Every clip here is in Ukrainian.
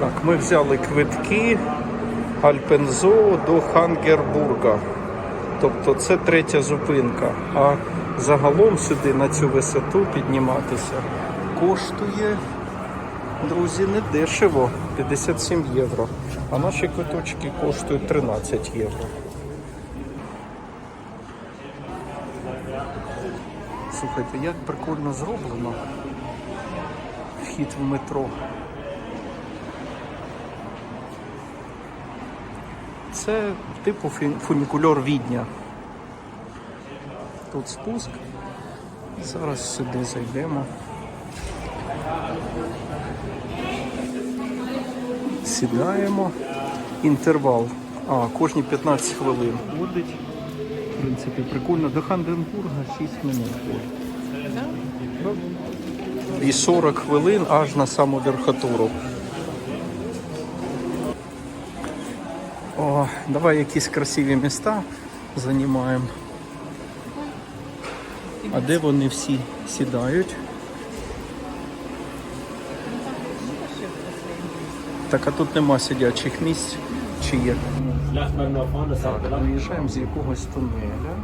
Так, ми взяли квитки Альпензо до Хангербурга. Тобто це третя зупинка. А загалом сюди на цю висоту підніматися коштує, друзі, не дешево 57 євро. А наші квиточки коштують 13 євро. Слухайте, як прикольно зроблено вхід в метро. Це типу фунікульор Відня. Тут спуск. Зараз сюди зайдемо. Сідаємо. Інтервал. А, кожні 15 хвилин. Ходить. В принципі, прикольно. До Ханденбурга 6 минут. І 40 хвилин аж на саму верхотуру. О, давай якісь красиві міста займаємо. А де вони всі сідають? Так, а тут нема сидячих місць. Чи є? Виїжджаємо з якогось тунеля.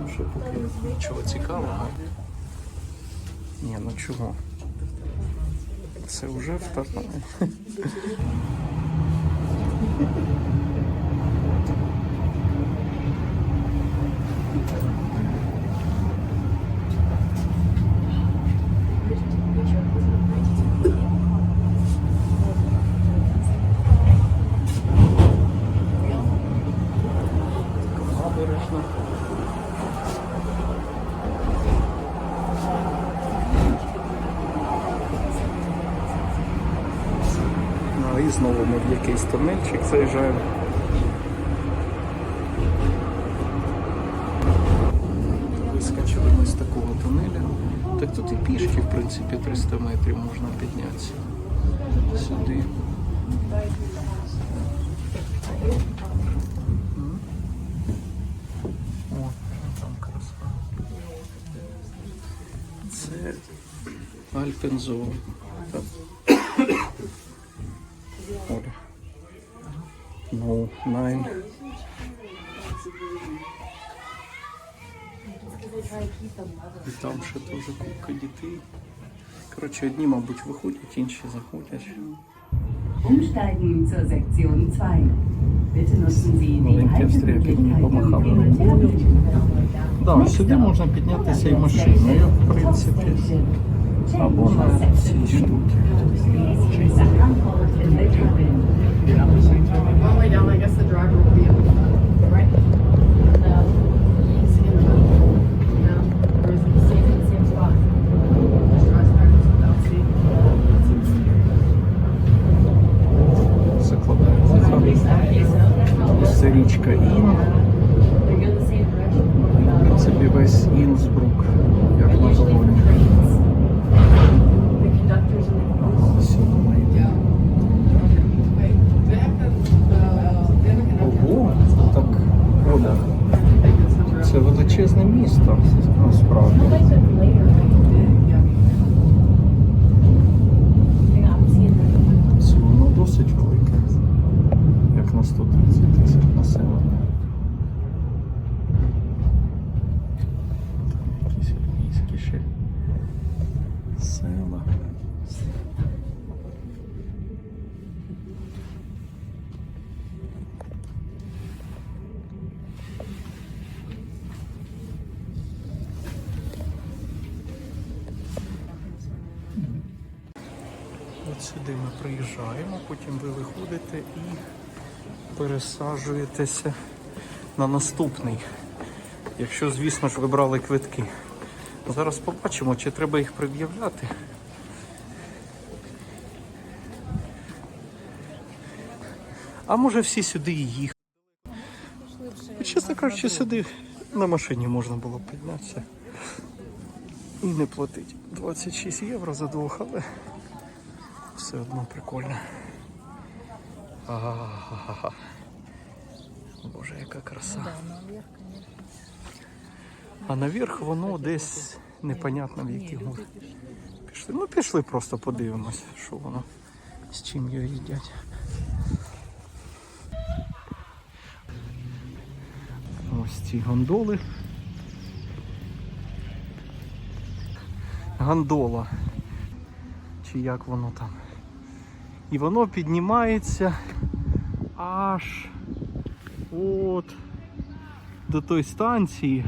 Ну що поки нічого цікавого. Ні, ну чого? Це вже вторгає. Набережна. Ну і знову ми в якийсь тунельчик заїжджаємо. Вискочили ми з такого тунеля. Так тут і пішки, в принципі, 300 метрів можна піднятися. Сюди. О, там краса. Це Альпензо. І там ще теж купка дітей. Коротше, одні, мабуть, виходять, інші заходять. Umsteigen zur Sektion 2. Bitte nutzen Sie die рукою. Да, сюди можна піднятися і машиною, в принципі. Або на ці штуки. Це річка Ін. В принципі, весь Інсбрук, як на долоні. Ого, так, Оля, це величезне місто, насправді. Сюди ми приїжджаємо, потім ви виходите і пересаджуєтеся на наступний. Якщо, звісно ж, ви брали квитки. Зараз побачимо, чи треба їх пред'являти. А може всі сюди і їхали. Чесно кажучи, сюди на машині можна було піднятися. І не платити 26 євро за двох, але все одно прикольно. Ага. Боже, яка краса. А наверх воно десь непонятно в які гори. пішли. Ну, пішли просто подивимось, що воно, з чим його їдять. Ось ці гондоли. Гондола. Чи як воно там. І воно піднімається аж от до тої станції,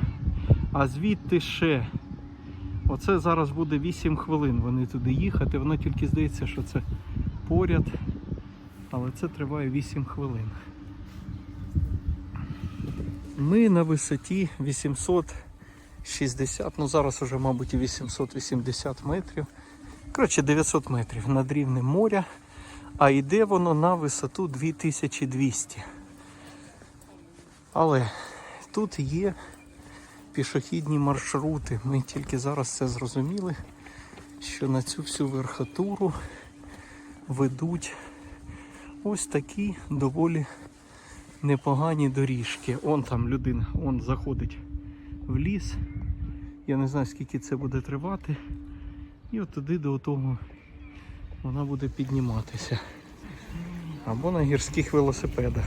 а звідти ще. Оце зараз буде 8 хвилин вони туди їхати. Воно тільки здається, що це поряд, але це триває 8 хвилин. Ми на висоті 860, ну зараз уже, мабуть, 880 метрів. Коротше, 900 метрів над рівнем моря, а йде воно на висоту 2200. Але тут є пішохідні маршрути. Ми тільки зараз це зрозуміли, що на цю всю верхотуру ведуть ось такі доволі непогані доріжки. Он там людина, он заходить в ліс. Я не знаю, скільки це буде тривати. І от туди до того вона буде підніматися. Або на гірських велосипедах.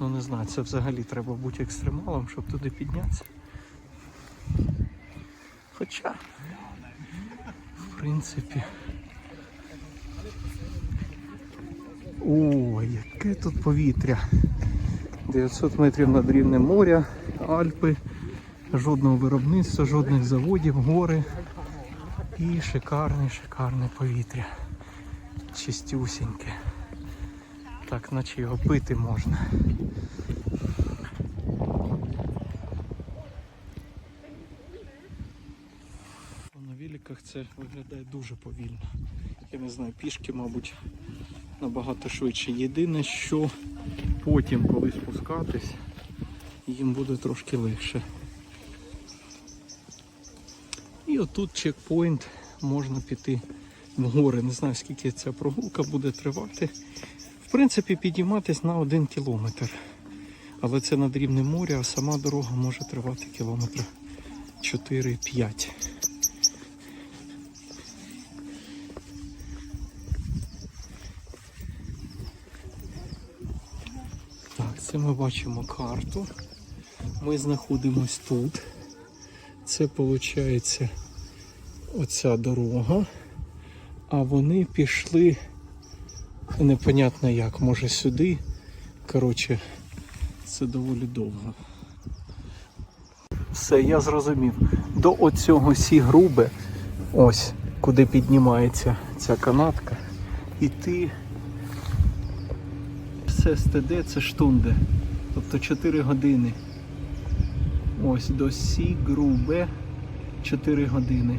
Ну не знаю, це взагалі треба бути екстремалом, щоб туди піднятися. Хоча, в принципі. О, яке тут повітря. 900 метрів над рівнем моря, Альпи, жодного виробництва, жодних заводів, гори. І шикарне, шикарне повітря. Чистюсіньке. Так, наче його пити можна. На великах це виглядає дуже повільно. Я не знаю, пішки, мабуть, набагато швидше. Єдине, що потім, коли спускатись, їм буде трошки легше. І отут чекпоінт можна піти в гори. Не знаю, скільки ця прогулка буде тривати. В принципі, підійматись на один кілометр. Але це над рівнем моря, а сама дорога може тривати кілометра 4-5. Так, це ми бачимо карту. Ми знаходимось тут. Це виходить оця дорога. А вони пішли непонятно як, може сюди. Коротше, це доволі довго. Все, я зрозумів. До оцього сі груби, ось куди піднімається ця канатка. Іти все СТД це штунде. Тобто 4 години. Ось до Сі Грубе 4 години.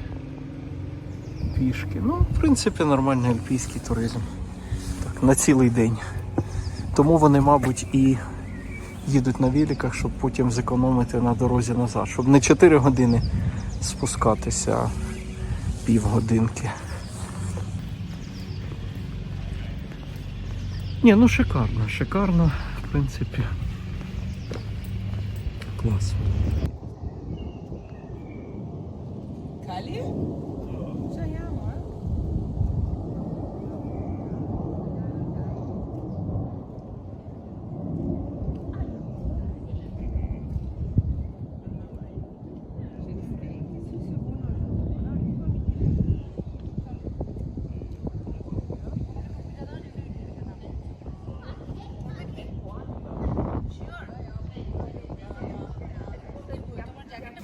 Пішки. Ну, в принципі, нормальний альпійський туризм. Так, на цілий день. Тому вони, мабуть, і їдуть на великах, щоб потім зекономити на дорозі назад. Щоб не 4 години спускатися, а півгодинки. Ні, ну шикарно, шикарно, в принципі. Клас. Kali?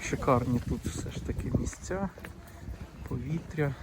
Шикарні тут все ж таки місця, повітря.